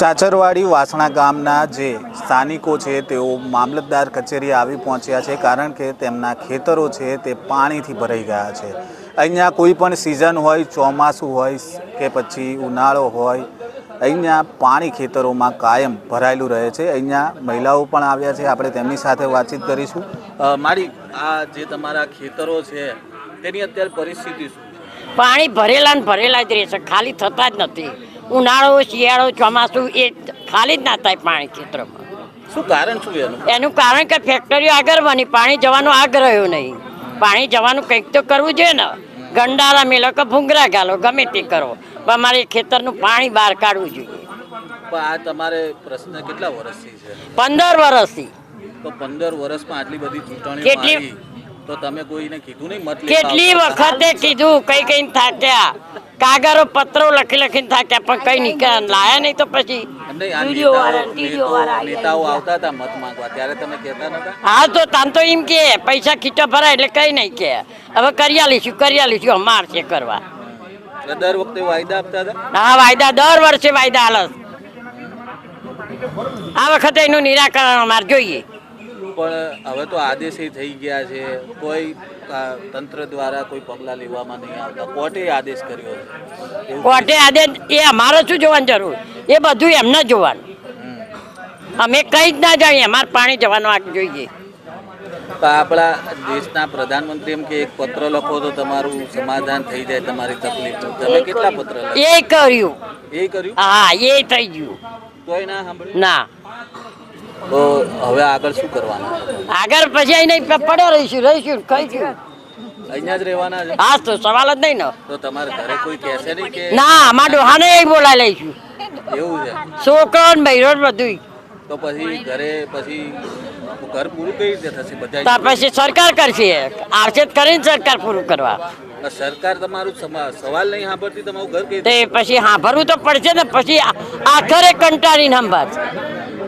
ચાચરવાડી વાસણા ગામના જે સ્થાનિકો છે, તેઓ મામલતદાર કચેરી આવી પહોંચ્યા છે કારણ કે તેમના ખેતરો છે તે પાણીથી ભરાઈ ગયા છે. અહીંયા કોઈ પણ સિઝન હોય, ચોમાસું હોય કે પછી ઉનાળો હોય, અહીંયા પાણી ખેતરોમાં કાયમ ભરાયેલું રહે છે. અહીંયા મહિલાઓ પણ આવ્યા છે. આપણે તેમની સાથે વાતચીત કરીશું. મારી આ જે તમારા ખેતરો છે, તેની અત્યારે પરિસ્થિતિ શું પાણી ભરેલા ને ભરેલા જ રહે છે. ખાલી થતા જ નથી. ઉનાળો શિયાળો ચોમાસું એ ખાલી જ ના થાય પાણી ક્ષેત્રમાં. શું કારણ શું એનું? એનું કારણ કે ફેક્ટરીઓ આગળ બની પાણી જવાનો આગ્રહ નહીં. પાણી જવાનું કંઈક તો કરવું જોઈએ ને. ગંડારા મેલો કે ભૂંગરા ગાલો ગમે તે કરો. પણ અમારે ખેતરનું પાણી બહાર કાઢવું જોઈએ. આ તમારે પ્રશ્ન કેટલા વર્ષથી છે? પંદર વર્ષથી. તો પંદર વર્ષમાં આટલી બધી ચૂંટણીઓ કેટલી- તો તમે કોઈને કીધું નહીં મત કેટલી? વખતે કીધું કઈ કઈ થાક્યા. કાગરો પત્રો લખી લખીને થાક્યા પણ કઈ નીકળ્યા લાયા નહીં તો પછી હા તો તાન તો એમ કે પૈસા ખીચો ભરાય એટલે કઈ નહીં કે. હવે કરી આલીશું કરી આલીશું અમાર છે કરવા. દર વખતે વાયદા આપતા હતા? હા વાયદા દર વર્ષે વાયદા આલસ. આ વખતે એનું નિરાકરણ અમારે જોઈએ. પણ હવે તો આદેશી થઈ ગયા છે. કોઈ તંત્ર દ્વારા કોઈ પગલાં લેવામાં નહીં આવતા. કોર્ટે આદેશ કર્યો છે. કોર્ટે આદેશ એ અમારે શું જોવાની જરૂર? એ બધું એમને જોવાનું. અમે કઈ જ ના જાણીએ. અમારે પાણી જવાનો આ જોઈએ. તો આપણા દેશના પ્રધાનમંત્રી એમ કે એક પત્ર લખો તો તમારું સમાધાન થઈ જાય તમારી તકલીફ. તમે કેટલા પત્ર એ કર્યું. એ કર્યું? હા એ થઈ ગયું. તોય ના સાંભળ્યું? ના. તો હવે આગળ શું કરવાના? આગળ પછી અહીં પડ્યા રહીશું રહીશું કહીશું. અહીંયા જ રહેવાના છે? હા તો સવાલ જ નહીં ને. તો તમારે ઘરે કોઈ કહેશે નહીં કે ના અમારા ડોહાને એ બોલાવી લઈશું. એવું છે? છોકરો ને બૈરો બધું તો પછી ઘરે પછી ઘર પૂરું કઈ રીતે થશે? બધા પછી સરકાર કરશે. આવશે કરીને સરકાર પૂરું કરવા. સરકાર તમારું સવાલ નહીં સાંભળતી તમારું ઘર કઈ પછી સાંભળવું તો પડશે ને પછી આ- આખરે કંટાળીને સંભાળશે.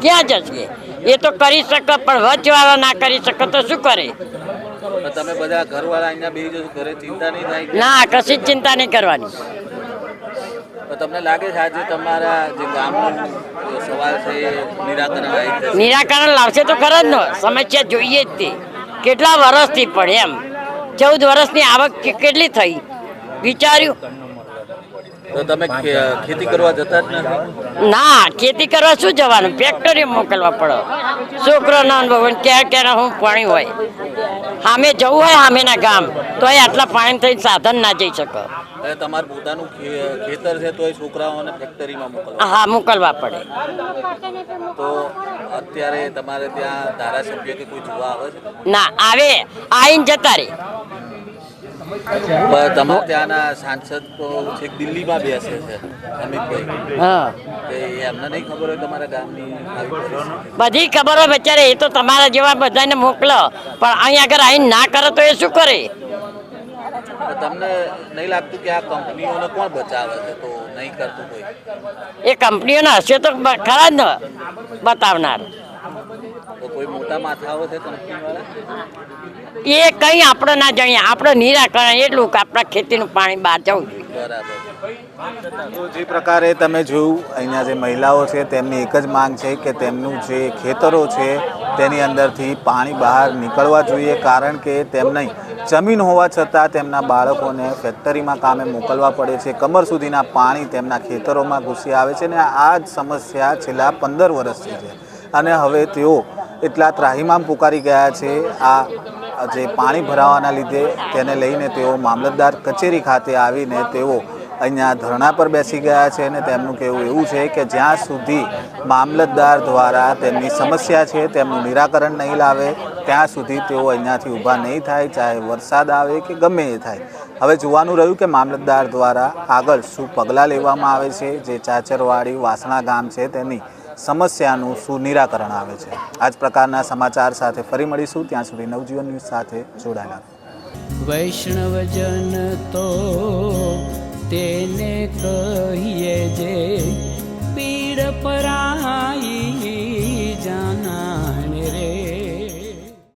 ક્યાં જશે? એ તો કરી શકે પણ વચવાળા ના કરી શકે તો શું કરે? તમે બધા ઘરવાળા અહીંયા બેસી જશો ઘરે ચિંતા નહીં થાય ના કશી જ ચિંતા નહીં કરવાની. તમને લાગે છે આજે તમારા જે ગામનો સવાલ છે નિરાકરણ આવી નિરાકરણ લાવશે તો ખરા જ ને. સમસ્યા જોઈએ જ તે. કેટલા વર્ષથી પડે એમ. ચૌદ વર્ષની આવક કેટલી થઈ? વિચાર્યું? તો તમે ખેતી કરવા જતા જ નથી? ના ખેતી કરવા શું જવાનું? ફેક્ટરી મોકલવા પડે. છોકરો ના ભગવાન ક્યાં ક્યાં હું પાણી હોય. સામે જવું હોય સામેના ગામ. તો આટલા પાણી થઈને સાધન ના જઈ શકો. તમારું પોતાનું ખેતર છે તો એ છોકરાઓને ફેક્ટરીમાં મોકલવા હા મોકલવા પડે. તો અત્યારે તમારે ત્યાં ધારાસભ્ય કે કોઈ જોવા આવે છે? ના આવે. આવીને જતા રે બ- તમારે ત્યાંના સાંસદ તો છેક દિલ્હીમાં બેસે છે અમિતભાઈ. હા. એમને નહીં ખબર હોય તમારા ગામની બધી ખબર હોય બચારે એ તો તમારા જેવા બધાને મોકલો. પણ અહીં આગળ અહીં ના કરે તો એ શું કરે? તમને નહીં લાગતું કે આ કંપનીઓને કોણ બચાવે છે? તો નહીં કરતું કોઈ? એ કંપનીઓના હશે તો ખરા જ ન બતાવનાર. કોઈ મોટા માથાઓ છે કંપનીવાળા? એ કંઈ આપણે ના જાણીએ. આપણે નિરાકરણ એટલું કે આપણા ખેતીનું પાણી બહાર જવું જોઈએ. બરાબર. તો જે પ્રકારે તમે જોયું અહીંયા જે મહિલાઓ છે તેમની એક જ માંગ છે કે તેમનું જે ખેતરો છે તેની અંદરથી પાણી બહાર નીકળવા જોઈએ કારણ કે તેમની જમીન હોવા છતાં તેમના બાળકોને ફેક્ટરીમાં કામે મોકલવા પડે છે. કમર સુધીના પાણી તેમના ખેતરોમાં ઘૂસી આવે છે ને આ જ સમસ્યા છેલ્લા પંદર વર્ષથી છે. અને હવે તેઓ એટલા ત્રાહિમામ પુકારી ગયા છે. આ જે પાણી ભરાવાના લીધે તેને લઈને તેઓ મામલતદાર કચેરી ખાતે આવીને તેઓ અહીંયા ધરણા પર બેસી ગયા છે અને તેમનું કહેવું એવું છે કે જ્યાં સુધી મામલતદાર દ્વારા તેમની સમસ્યા છે, તેમનું નિરાકરણ નહીં લાવે, ત્યાં સુધી તેઓ અહીંયાથી ઊભા નહીં થાય, ચાહે વરસાદ આવે કે ગમે એ થાય. હવે જોવાનું રહ્યું કે મામલતદાર દ્વારા આગળ શું પગલાં લેવામાં આવે છે, જે ચાચરવાડી વાસણા ગામ છે તેની સમસ્યાનું શું નિરાકરણ આવે છે? આ જ પ્રકારના સમાચાર સાથે ફરી મળીશું. ત્યાં સુધી નવજીવન ન્યૂઝ સાથે જોડાયેલા. વૈષ્ણવજન તો તેને કહીએ જે પીડ પરાઈ જાના